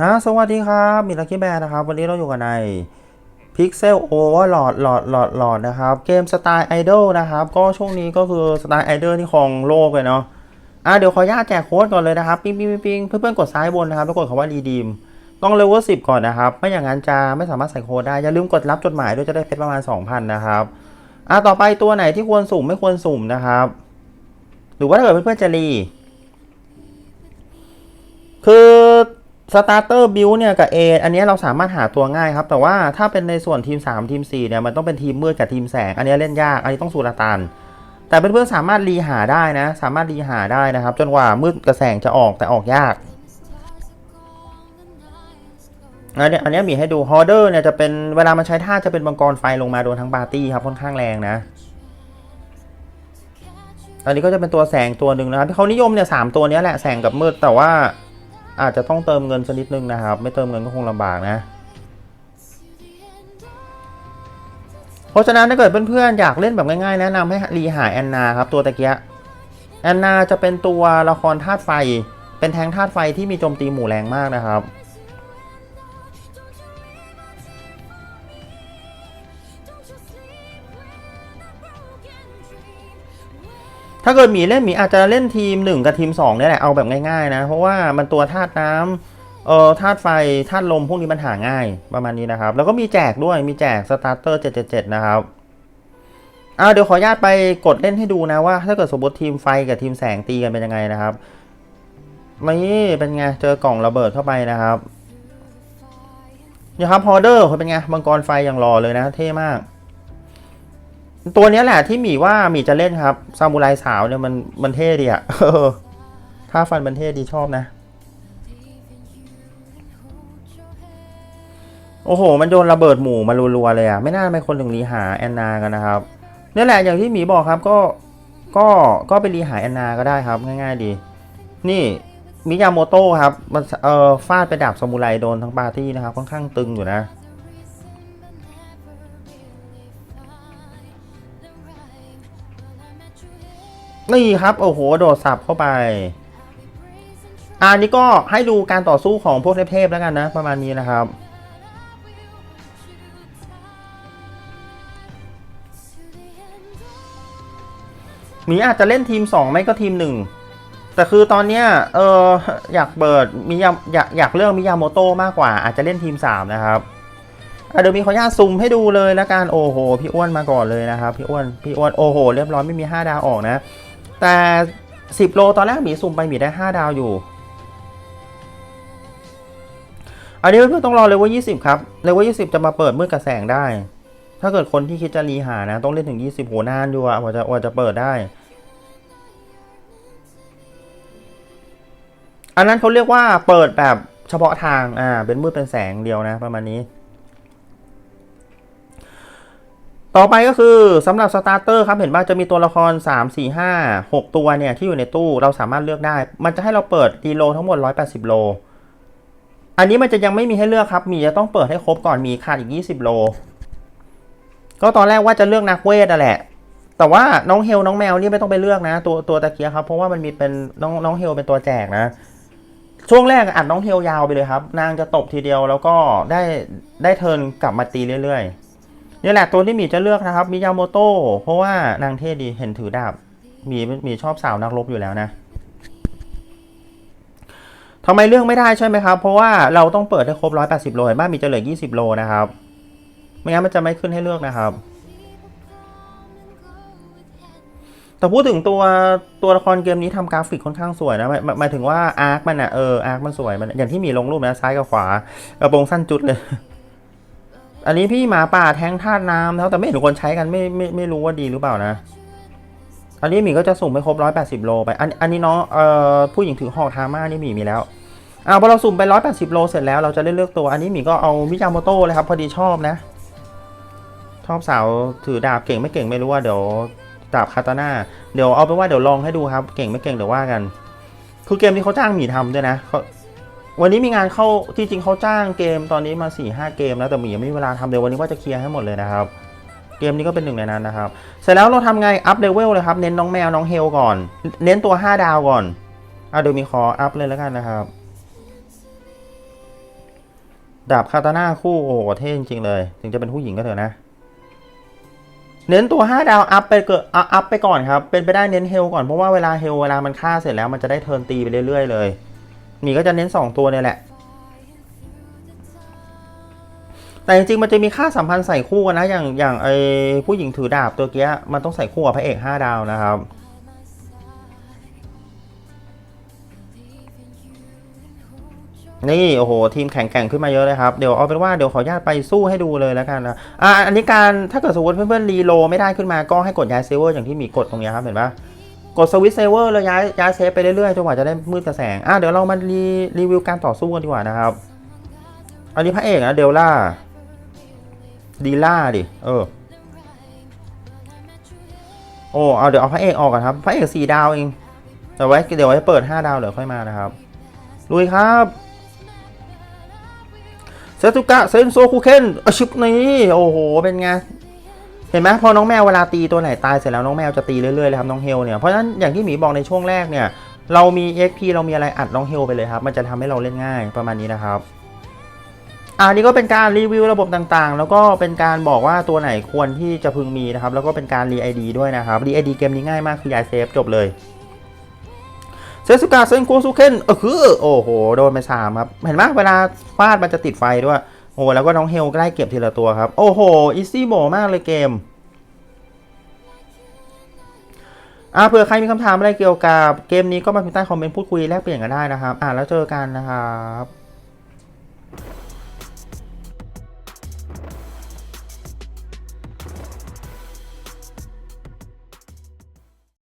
อ่าสวัสดีครับมีลักกี้แบร์นะครับ วันนี้เราอยู่กันใน Pixel Overlord หลอดหลอดหลอดนะครับ เกมสไตล์ไอดอลนะครับ ก็ช่วงนี้ก็คือสไตล์ไอดอลที่ครองโลกเลยเนาะอ่าเดี๋ยวขออนุญาตแจกโค้ดก่อนเลยนะครับปิ๊งปิ๊งปิ๊งเพื่อนๆกดซ้ายบนนะครับแล้วกดคำว่ารีดีมต้องเลเวล10ก่อนนะครับ ไม่อย่างนั้นจะไม่สามารถใส่โค้ดได้ อย่าลืมกดรับจดหมายด้วยจะได้เพชรประมาณ 2,000 นะครับอ่าต่อไปตัวไหนที่ควรสุ่มไม่ควรสุ่มนะครับ หรือว่าถ้าเกิดเพื่อนๆจะรี สตาร์เตอร์บิลเนี่ยกับ A อันนี้เราสามารถหาตัวง่ายครับ แต่ว่าถ้าเป็นในส่วนทีม 3 ทีม 4 เนี่ย มันต้องเป็นทีมมืดกับทีมแสง อันนี้เล่นยาก อันนี้ต้องสูรตันแต่เพื่อนๆสามารถรีหาได้นะ สามารถรีหาได้นะครับ จนกว่ามืดกับแสงจะออกแต่ออกยากอันนี้อันนี้มีให้ดูฮอเดอร์เนี่ยจะเป็นเวลามันใช้ท่าจะเป็นมังกรไฟลงมาโดนทั้งปาร์ตี้ครับค่อนข้างแรงนะอันนี้ก็จะเป็นตัวแสงตัวหนึ่งนะครับที่เขานิยมเนี่ยสามตัวนี้แหละแสงกับมืดแต่ว่า อาจจะต้องเติมเงินสักนิดนึงนะครับ ไม่เติมเงินก็คงลำบากนะ เพราะฉะนั้นถ้าเกิดเพื่อนๆอยากเล่นแบบง่ายๆ แนะนำให้รีหายแอนนาครับตัวตะเกียะแอนนาจะเป็นตัวละครธาตุไฟ เป็นแทงธาตุไฟที่มีโจมตีหมู่แรงมากนะครับ ถ้าเกิดหมีเล่นหมีอาจจะเล่นทีม 1 กับทีม2เนี่ยแหละเอาแบบง่ายๆนะ เพราะว่ามันตัวธาตุน้ำเอ่อธาตุไฟธาตุลมพวกนี้มันหาง่ายประมาณนี้นะครับ แล้วก็มีแจกด้วยมีแจกสตาร์เตอร์777 นะครับอ่าเดี๋ยวขออนุญาตไปกดเล่นให้ดูนะว่า ถ้าเกิดสมมติทีมไฟกับทีมแสงตีกันเป็นยังไงนะครับนี่เป็นไงเจอกล่องระเบิดเข้าไปนะครับนี่ครับฮอเดอร์เป็นไงมังกรไฟอย่างรอเลยนะ เท่มาก ตัวนี้แหละที่หมีว่าหมีจะเล่นครับซามูไรสาวเนี่ยมันมันเท่ดีอะถ้าฟันมันเท่ดีชอบนะ โอ้โห มันโยนระเบิดหมู่มารัวๆเลยอะไม่น่าเป็นคนถึงรีหาแอนนากันนะครับนี่แหละอย่างที่หมีบอกครับก็ก็ก็ไปรีหาแอนนาก็ได้ครับง่าย ๆดี นี่มิยาโมโต้ครับมันเออฟาดไปดาบซามูไรโดนทั้งปาร์ตี้นะครับค่อนข้างตึงอยู่นะ นี่ครับ โอ้โห โดดสับเข้าไป อันนี้ก็ให้ดูการต่อสู้ของพวกเทพๆแล้วกันนะ ประมาณนี้นะครับ มีอาจจะเล่นทีม 2 ไม่ก็ทีม 1 แต่คือตอนเนี้ยเอออยากเปิดมิยาอยากอยากเลือกมิยาโมโต้มากกว่า อาจจะเล่นทีม 3 นะครับเดี๋ยวมีขออนุญาตซูมให้ดูเลยแล้วกันโอ้โห พี่อ้วนมาก่อนเลยนะครับ พี่อ้วนพี่อ้วนโอ้โห เรียบร้อยไม่มี 5 ดาวออกนะ แต่ 10 โลตอนแรกหมีซูมไปหมีได้ 5 ดาวอยู่ อันนี้เพื่อนๆต้องรอเลเวล20 ครับเลเวล20 จะมาเปิดมืดกับแสงได้ ถ้าเกิดคนที่คิดจะรีหานะ ต้องเล่นถึง 20โหนานอยู่อะกว่าจะกว่าจะเปิดได้ อันนั้นเขาเรียกว่าเปิดแบบเฉพาะทาง อ่า เป็นมืดเป็นแสงเดียวนะ ประมาณนี้ ต่อไปก็คือสำหรับสตาร์เตอร์ครับเห็นว่าจะมีตัวละคร 3 4 5 6 ตัวเนี่ยที่อยู่ในตู้เราสามารถเลือกได้ มันจะให้เราเปิดดีโลทั้งหมด 180 โล อันนี้มันจะยังไม่มีให้เลือกครับ มีจะต้องเปิดให้ครบก่อนมีขาดอีก 20 โล ก็ตอนแรกว่าจะเลือกนักเวทนั่นแหละ แต่ว่าน้องเฮลน้องแมวนี่ไม่ต้องไปเลือกนะ ตัวตัวตะเกียครับเพราะว่ามันมีเป็นน้องน้องเฮลเป็นตัวแจกนะช่วงแรกอัดน้องเฮลยาวไปเลยครับ นางจะตบทีเดียวแล้วก็ได้ได้เทิร์นกลับมาตีเรื่อยๆ นี่แหละตัวที่มีจะเลือกนะครับมิยาโมโต้เพราะว่านางเท่ดีเห็นถือดาบมีมีชอบสาวนักรบอยู่แล้วนะทำไมเลือกไม่ได้ใช่ไหมครับ เพราะว่าเราต้องเปิดให้ครบ 180 โลเห็นบ้ามีจะเหลือ 20 โลนะครับ ไม่งั้นมันจะไม่ขึ้นให้เลือกนะครับ แต่พูดถึงตัวตัวละครเกมนี้ทำกราฟิกค่อนข้างสวยนะหมายหมายถึงว่าอาร์คมันอะเอออาร์คมันสวยมันอย่างที่มีลงรูปนะซ้ายกับขวากระโปรงสั้นจุดเลย อันนี้พี่หมาป่าแทงธาตุน้ำแล้วแต่ไม่เห็นคนใช้กันไม่ไม่ไม่รู้ว่าดีหรือเปล่านะ อันนี้หมีก็จะสุ่มไปครบร้อยแปดสิบโลไป อันอันนี้เน้องเอ่อผู้หญิงถือหอกทาม่านี่หมีมีแล้วอ่าพอเราสุ่มไป180โลเสร็จแล้วเราจะได้เลือกตัว อันนี้หมีก็เอามิยาโมโต้เลยครับพอดีชอบนะ ชอบสาวถือดาบเก่งไม่เก่งไม่รู้ว่าเดี๋ยวดาบคาตาน่าเดี๋ยวเอาไปว่าเดี๋ยวลองให้ดูครับ เก่งไม่เก่งเดี๋ยวว่ากัน คือเกมนี้เขาจ้างหมีทำด้วยนะเขา วันนี้มีงานเข้าที่จริงเขาจ้างเกมตอนนี้มา4ี่ห้าเกมแล้วแต่หมียังไม่มีเวลาทำเดี๋ยววันนี้ว่าจะเคลียร์ให้หมดเลยนะครับ เกมนี้ก็เป็นหนึ่งในนั้นนะครับ เสร็จแล้วเราทำไงอัพเลเวลเลยครับ เน้นน้องแมวน้องเฮลก่อน เน้นตัว 5 ดาวก่อนอะเดี๋ยวมีขออัพเลยแล้วกันนะครับ ดาบคาตาน่าคู่โอ้โหเท่จริงเลย ถึงจะเป็นผู้หญิงก็เถอะนะ เน้นตัว 5 ดาวอัพไปเกิดอะอัพไปก่อนครับเป็นไปได้เน้นเฮลก่อนเพราะว่าเวลาเฮลเวลามันฆ่าเสร็จแล้วมันจะได้เทิร์นตีไปเรื่อยๆเลย หมีก็จะเน้น 2 ตัวเนี่ยแหละ แต่จริงๆมันจะมีค่าสัมพันธ์ใส่คู่กันนะ อย่างอย่างไอผู้หญิงถือดาบตัวเกี้ยมันต้องใส่คู่กับพระเอก 5 ดาวนะครับนี่ โอ้โห ทีมแข่งแข่งขึ้นมาเยอะเลยครับ เดี๋ยวเอาเป็นว่าเดี๋ยวขออนุญาตไปสู้ให้ดูเลยแล้วกันนะอะอันนี้การถ้าเกิดสมมติเพื่อนๆรีโลไม่ได้ขึ้นมาก็ให้กดย้ายเซเวอร์อย่างที่มีกดตรงเนี้ยครับ เห็นปะ กดสวิตเซเวอร์แล้วย้ายย้ายเซฟไปเรื่อยๆจนกว่าจะได้มืดกระแสงอะเดี๋ยวเรามารีรีวิวการต่อสู้กันดีกว่านะครับ อันนี้พระเอกนะเดลล่าดีล่าดิ เออ โอ้เอาเดี๋ยวเอาพระเอกออกก่อนครับ พระเอกสี่ดาวเองแต่ไว้เดี๋ยวไว้เปิดห้าดาวเดี๋ยวค่อยมานะครับลุยครับเซตุกะเซนโซคูเคนอชุบนี่โอ้โห เป็นไง เห็นไหมพอน้องแมวเวลาตีตัวไหนตายเสร็จแล้วน้องแมวจะตีเรื่อยๆเลยครับน้องเฮลเนี่ยเพราะฉะนั้นอย่างที่หมีบอกในช่วงแรกเนี่ยเรามี XP เรามีอะไรอัดน้องเฮลไปเลยครับ มันจะทำให้เราเล่นง่ายประมาณนี้นะครับอันนี้ก็เป็นการรีวิวระบบต่างๆ แล้วก็เป็นการบอกว่าตัวไหนควรที่จะพึงมีนะครับ แล้วก็เป็นการรีไอดีด้วยนะครับรีไอดีเกมนี้ง่ายมากคือยายเซฟจบเลยเซสุกาเซนโกซูเคนเออคือโอ้โห โดนไปสามครับ เห็นไหมเวลาฟาดมันจะติดไฟด้วย โอ้แล้วก็น้องเฮลก็ได้เก็บทีละตัวครับ โอ้โหอีซี่โบมากเลยเกมอ่าเผื่อใครมีคำถามอะไรเกี่ยวกับเกมนี้ก็มาพิมพ์ใต้คอมเมนต์พูดคุยแลกเปลี่ยนกันได้นะครับ อ่าแล้วเจอกันนะครับ